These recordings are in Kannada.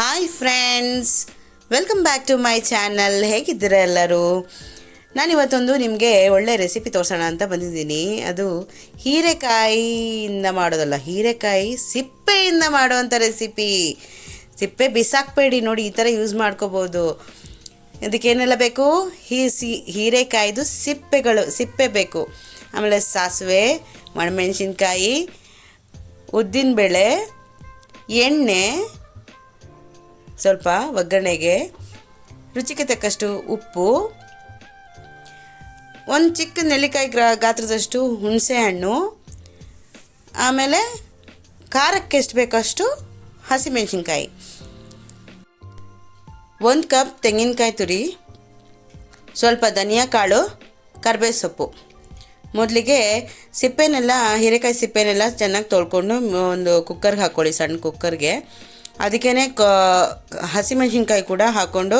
Hi friends welcome back to my channel ಹೇಗಿದ್ದೀರಾ ಎಲ್ಲರೂ? ನಾನಿವತ್ತೊಂದು ನಿಮಗೆ ಒಳ್ಳೆ ರೆಸಿಪಿ ತೋರಿಸೋಣ ಅಂತ ಬಂದಿದ್ದೀನಿ. ಅದು ಹೀರೆಕಾಯಿಯಿಂದ ಮಾಡೋದಲ್ಲ, ಹೀರೆಕಾಯಿ ಸಿಪ್ಪೆಯಿಂದ ಮಾಡುವಂಥ ರೆಸಿಪಿ ಸಿಪ್ಪೆ ಬಿಸಾಕಬೇಡಿ ನೋಡಿ, ಈ ಥರ ಯೂಸ್ ಮಾಡ್ಕೋಬೋದು. ಅದಕ್ಕೇನೆಲ್ಲ ಬೇಕು? ಹೀ ಸಿ ಹೀರೆಕಾಯ್ದು ಸಿಪ್ಪೆಗಳು, ಸಿಪ್ಪೆ ಬೇಕು. ಆಮೇಲೆ ಸಾಸಿವೆ, ಒಣಮೆಣಸಿನ್ಕಾಯಿ, ಉದ್ದಿನಬೇಳೆ, ಎಣ್ಣೆ ಸ್ವಲ್ಪ ಒಗ್ಗರಣೆಗೆ ರುಚಿಗೆ ತಕ್ಕಷ್ಟು ಉಪ್ಪು, ಒಂದು ಚಿಕ್ಕ ನೆಲ್ಲಿಕಾಯಿ ಗ್ರಾ ಗಾತ್ರದಷ್ಟು ಹುಣಸೆ ಹಣ್ಣು ಆಮೇಲೆ ಖಾರಕ್ಕೆ ಎಷ್ಟು ಬೇಕಷ್ಟು ಹಸಿಮೆಣಸಿನ್ಕಾಯಿ. ಒಂದು ಕಪ್ ತೆಂಗಿನಕಾಯಿ ತುರಿ, ಸ್ವಲ್ಪ ಧನಿಯಾ ಕಾಳು, ಕರ್ಬೇವು ಸೊಪ್ಪು. ಮೊದಲಿಗೆ ಸಿಪ್ಪೆನೆಲ್ಲ, ಹೀರೆಕಾಯಿ ಸಿಪ್ಪೆನೆಲ್ಲ ಚೆನ್ನಾಗಿ ತೊಳ್ಕೊಂಡು ಒಂದು ಕುಕ್ಕರ್ಗೆ ಹಾಕ್ಕೊಳ್ಳಿ ಸಣ್ಣ ಕುಕ್ಕರ್ಗೆ. ಅದಕ್ಕೇ ಕ, ಹಸಿಮೆಣಸಿನ್ಕಾಯಿ ಕೂಡ ಹಾಕ್ಕೊಂಡು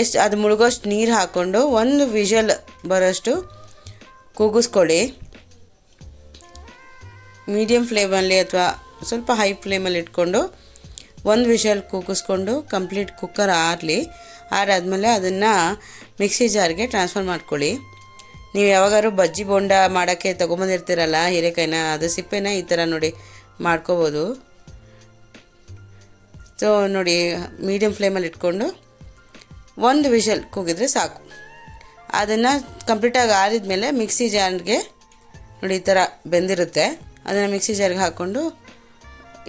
ಎಷ್ಟು, ಅದು ಮುಳುಗೋಷ್ಟು ನೀರು ಹಾಕ್ಕೊಂಡು ಒಂದು ವಿಷಲ್ ಬರೋಷ್ಟು ಕೂಗಿಸ್ಕೊಳ್ಳಿ. ಮೀಡಿಯಮ್ ಫ್ಲೇಮಲ್ಲಿ ಅಥವಾ ಸ್ವಲ್ಪ ಹೈ ಫ್ಲೇಮಲ್ಲಿ ಇಟ್ಕೊಂಡು ಒಂದು ವಿಷಲ್ ಕೂಗಿಸ್ಕೊಂಡು ಕಂಪ್ಲೀಟ್ ಕುಕ್ಕರ್ ಆರಲಿ. ಆರಾದಮೇಲೆ ಅದನ್ನು ಮಿಕ್ಸಿ ಜಾರ್ಗೆ ಟ್ರಾನ್ಸ್ಫರ್ ಮಾಡ್ಕೊಳ್ಳಿ. ನೀವು ಯಾವಾಗಾದ್ರೂ ಬಜ್ಜಿ ಬೋಂಡ ಮಾಡೋಕ್ಕೆ ತೊಗೊಂಬಂದಿರ್ತೀರಲ್ಲ, ಹೀರೆಕಾಯಿನ, ಅದು ಸಿಪ್ಪೆನ ಈ ಥರ ನೋಡಿ ಮಾಡ್ಕೋಬೋದು. ಸೊ ನೋಡಿ ಮೀಡಿಯಮ್ ಫ್ಲೇಮಲ್ಲಿ ಇಟ್ಕೊಂಡು ಒಂದು ವಿಷಲ್ ಕೂಗಿದ್ರೆ ಸಾಕು. ಅದನ್ನು ಕಂಪ್ಲೀಟಾಗಿ ಆರಿದ ಮೇಲೆ ಮಿಕ್ಸಿ ಜಾರ್ಗೆ ನೋಡಿ, ಈ ಥರ ಬೆಂದಿರುತ್ತೆ. ಅದನ್ನು ಮಿಕ್ಸಿ ಜಾರ್ಗೆ ಹಾಕ್ಕೊಂಡು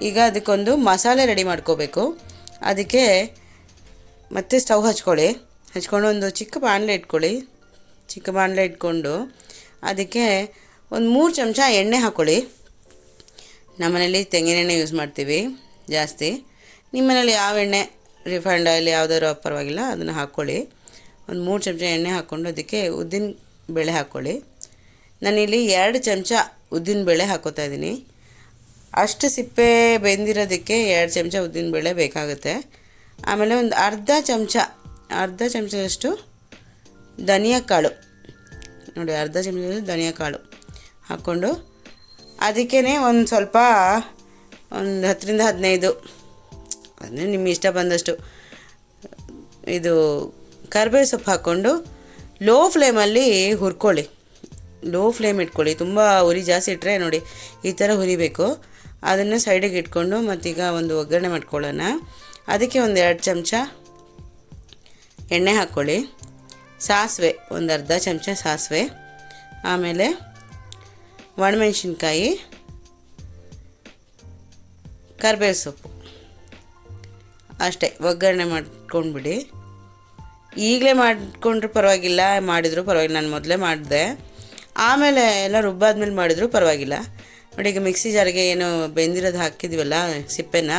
ಈಗ ಅದಕ್ಕೊಂದು ಮಸಾಲೆ ರೆಡಿ ಮಾಡ್ಕೋಬೇಕು. ಅದಕ್ಕೆ ಮತ್ತೆ ಸ್ಟವ್ ಹಚ್ಕೊಳ್ಳಿ. ಹಚ್ಕೊಂಡು ಒಂದು ಚಿಕ್ಕ ಬಾಣಲೆ ಇಟ್ಕೊಳ್ಳಿ. ಚಿಕ್ಕ ಬಾಣಲೆ ಇಟ್ಕೊಂಡು ಅದಕ್ಕೆ ಒಂದು ಮೂರು ಚಮಚ ಎಣ್ಣೆ ಹಾಕ್ಕೊಳ್ಳಿ ನಮ್ಮನೇಲಿ ತೆಂಗಿನೆಣ್ಣೆ ಯೂಸ್ ಮಾಡ್ತೀವಿ ಜಾಸ್ತಿ. ನಿಮ್ಮ ಮನೇಲಿ ಯಾವ ಎಣ್ಣೆ ರಿಫೈಂಡ್ ಆಯಿಲ್ ಯಾವುದಾದ್ರು ಪರವಾಗಿಲ್ಲ, ಅದನ್ನು ಹಾಕ್ಕೊಳ್ಳಿ ಒಂದು ಮೂರು ಚಮಚ ಎಣ್ಣೆ ಹಾಕ್ಕೊಂಡು ಅದಕ್ಕೆ ಉದ್ದಿನ ಬೇಳೆ ಹಾಕ್ಕೊಳ್ಳಿ ನಾನಿಲ್ಲಿ ಎರಡು ಚಮಚ ಉದ್ದಿನ ಬೇಳೆ ಹಾಕೋತಾ ಇದ್ದೀನಿ. ಅಷ್ಟು ಸಿಪ್ಪೆ ಬೆಂದಿರೋದಕ್ಕೆ ಎರಡು ಚಮಚ ಉದ್ದಿನ ಬೇಳೆ ಬೇಕಾಗುತ್ತೆ. ಆಮೇಲೆ ಒಂದು ಅರ್ಧ ಚಮಚ, ಅರ್ಧ ಚಮಚದಷ್ಟು ಧನಿಯಾ ಕಾಳು ನೋಡಿ, ಅರ್ಧ ಚಮಚದಷ್ಟು ಧನಿಯಾ ಕಾಳು ಹಾಕ್ಕೊಂಡು ಅದಕ್ಕೇ ಒಂದು ಸ್ವಲ್ಪ, ಒಂದು ಹತ್ತರಿಂದ ಹದಿನೈದು ಅಂದರೆ ನಿಮ್ಮ ಇಷ್ಟ ಬಂದಷ್ಟು ಇದು ಕರ್ಬೇವು ಸೊಪ್ಪು ಹಾಕ್ಕೊಂಡು ಲೋ ಫ್ಲೇಮಲ್ಲಿ ಹುರ್ಕೊಳ್ಳಿ. ಲೋ ಫ್ಲೇಮ್ ಇಟ್ಕೊಳ್ಳಿ. ತುಂಬ ಉರಿ ಜಾಸ್ತಿ ಇಟ್ಟರೆ ನೋಡಿ ಈ ಥರ ಹುರಿಬೇಕು. ಅದನ್ನು ಸೈಡಿಗೆ ಇಟ್ಕೊಂಡು ಮತ್ತೀಗ ಒಂದು ಒಗ್ಗರಣೆ ಮಾಡ್ಕೊಳ್ಳೋಣ. ಅದಕ್ಕೆ ಒಂದು ಎರಡು ಚಮಚ ಎಣ್ಣೆ ಹಾಕ್ಕೊಳ್ಳಿ. ಸಾಸಿವೆ, ಒಂದು ಅರ್ಧ ಚಮಚ ಸಾಸಿವೆ. ಆಮೇಲೆ ಒಣಮೆಣ್ಸಿನ್ಕಾಯಿ, ಕರ್ಬೇವು ಸೊಪ್ಪು. ಅಷ್ಟೇ, ಒಗ್ಗರಣೆ ಮಾಡ್ಕೊಂಡ್ಬಿಡಿ. ಈಗಲೇ ಮಾಡಿಕೊಂಡ್ರೂ ಪರವಾಗಿಲ್ಲ, ಮಾಡಿದರೂ ಪರವಾಗಿಲ್ಲ, ನಾನು ಮೊದಲೇ ಮಾಡಿದೆ. ಆಮೇಲೆ ಎಲ್ಲ ರುಬ್ಬಾದ್ಮೇಲೆ ಮಾಡಿದರೂ ಪರವಾಗಿಲ್ಲ. ನೋಡಿ, ಈಗ ಮಿಕ್ಸಿ ಜಾರಿಗೆ ಏನು ಬೆಂದಿರೋದು ಹಾಕಿದ್ವಲ್ಲ, ಸಿಪ್ಪೆನ,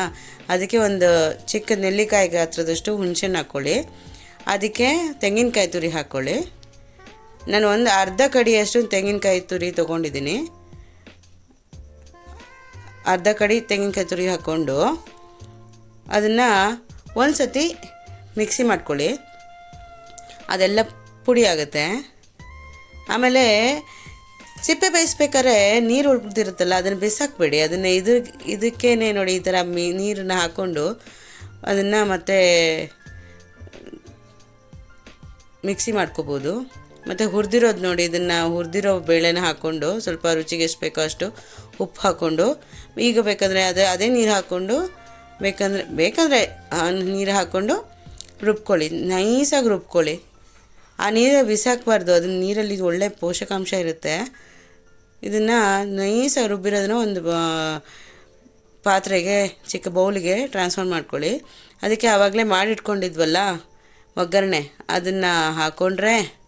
ಅದಕ್ಕೆ ಒಂದು ಚಿಕ್ಕ ನೆಲ್ಲಿಕಾಯಿ ಗಾತ್ರದಷ್ಟು ಹುಣಸೆಹಣ್ಣು ಹಾಕ್ಕೊಳ್ಳಿ ಅದಕ್ಕೆ ತೆಂಗಿನಕಾಯಿ ತುರಿ ಹಾಕ್ಕೊಳ್ಳಿ ನಾನು ಒಂದು ಅರ್ಧ ಕಡಿಯಷ್ಟು ತೆಂಗಿನಕಾಯಿ ತುರಿ ತೊಗೊಂಡಿದ್ದೀನಿ. ಅರ್ಧ ಕಡಿ ತೆಂಗಿನಕಾಯಿ ತುರಿ ಹಾಕ್ಕೊಂಡು ಅದನ್ನು ಒಂದು ಸತಿ ಮಿಕ್ಸಿ ಮಾಡ್ಕೊಳ್ಳಿ. ಅದೆಲ್ಲ ಪುಡಿ ಆಗುತ್ತೆ. ಆಮೇಲೆ ಸಿಪ್ಪೆ ಬೇಯಿಸ್ಬೇಕಾದ್ರೆ ನೀರು ಉಳ್ದಿರುತ್ತಲ್ಲ ಅದನ್ನು ಬಿಸಾಕಬೇಡಿ. ಅದನ್ನು ಇದು ಇದಕ್ಕೇ ನೋಡಿ ಈ ಥರ ಮೀ, ನೀರನ್ನು ಹಾಕ್ಕೊಂಡು ಅದನ್ನು ಮತ್ತೆ ಮಿಕ್ಸಿ ಮಾಡ್ಕೋಬೋದು. ಮತ್ತು ಹುರಿದಿರೋದು ನೋಡಿ, ಇದನ್ನು ಹುರಿದಿರೋ ಬೇಳೆನ ಹಾಕ್ಕೊಂಡು ಸ್ವಲ್ಪ ರುಚಿಗೆ ಎಷ್ಟು ಬೇಕೋ ಅಷ್ಟು ಉಪ್ಪು ಹಾಕ್ಕೊಂಡು ಈಗ ಬೇಕಂದರೆ ಅದೇ ಅದೇ ನೀರು ಹಾಕ್ಕೊಂಡು ಬೇಕಂದರೆ ಬೇಕಂದರೆ ನೀರು ಹಾಕ್ಕೊಂಡು ರುಬ್ಕೊಳ್ಳಿ. ನೈಸಾಗಿ ರುಬ್ಕೊಳ್ಳಿ. ಆ ನೀರು ಬಿಸಾಕಬಾರ್ದು. ಅದನ್ನ ನೀರಲ್ಲಿ ಒಳ್ಳೆ ಪೋಷಕಾಂಶ ಇರುತ್ತೆ. ಇದನ್ನು ನೈಸಾಗಿ ರುಬ್ಬಿರೋದನ್ನ ಒಂದು ಪಾತ್ರೆಗೆ, ಚಿಕ್ಕ ಬೌಲಿಗೆ ಟ್ರಾನ್ಸ್ಫರ್ ಮಾಡ್ಕೊಳ್ಳಿ. ಅದಕ್ಕೆ ಆವಾಗಲೇ ಮಾಡಿಟ್ಕೊಂಡಿದ್ವಲ್ಲ, ಒಗ್ಗರಣೆ. ಅದನ್ನು ಹಾಕ್ಕೊಂಡ್ರೆ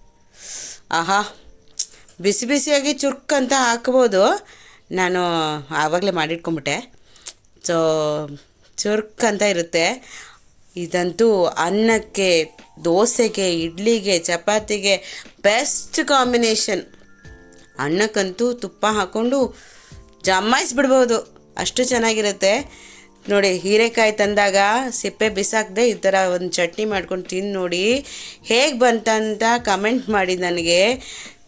ಆಹಾ, ಬಿಸಿ ಬಿಸಿಯಾಗಿ ಅಂತ ಹಾಕ್ಬೋದು. ನಾನು ಆವಾಗಲೇ ಮಾಡಿಟ್ಕೊಂಬಿಟ್ಟೆ. ಸೊ ಚುರುಕಂತ ಇರುತ್ತೆ ಇದಂತೂ ಅನ್ನಕ್ಕೆ, ದೋಸೆಗೆ, ಇಡ್ಲಿಗೆ, ಚಪಾತಿಗೆ ಬೆಸ್ಟ್ ಕಾಂಬಿನೇಷನ್ ಅನ್ನಕ್ಕಂತೂ ತುಪ್ಪ ಹಾಕ್ಕೊಂಡು ಜಮಾಯಿಸ್ಬಿಡ್ಬೋದು. ಅಷ್ಟು ಚೆನ್ನಾಗಿರುತ್ತೆ. ನೋಡಿ, ಹೀರೆಕಾಯಿ ತಂದಾಗ ಸಿಪ್ಪೆ ಬಿಸಾಕದೆ ಈ ಥರ ಒಂದು ಚಟ್ನಿ ಮಾಡ್ಕೊಂಡು ತಿಂದು ನೋಡಿ. ಹೇಗೆ ಬಂತಂತ ಕಮೆಂಟ್ ಮಾಡಿ ನನಗೆ.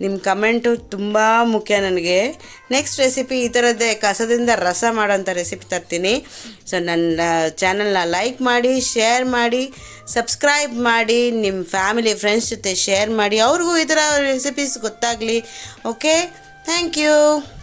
ನಿಮ್ಮ ಕಮೆಂಟು ತುಂಬ ಮುಖ್ಯ ನನಗೆ. ನೆಕ್ಸ್ಟ್ ರೆಸಿಪಿ ಈ ಥರದ್ದೇ, ಕಸದಿಂದ ರಸ ಮಾಡೋಂಥ ರೆಸಿಪಿ ತರ್ತೀನಿ. ಸೊ, ನನ್ನ ಚಾನಲ್ನ ಲೈಕ್ ಮಾಡಿ, ಶೇರ್ ಮಾಡಿ, ಸಬ್ಸ್ಕ್ರೈಬ್ ಮಾಡಿ, ನಿಮ್ಮ ಫ್ಯಾಮಿಲಿ, ಫ್ರೆಂಡ್ಸ್ ಜೊತೆ ಶೇರ್ ಮಾಡಿ. ಅವ್ರಿಗೂ ಈ ಥರ ರೆಸಿಪೀಸ್ ಗೊತ್ತಾಗಲಿ. Okay, thank you.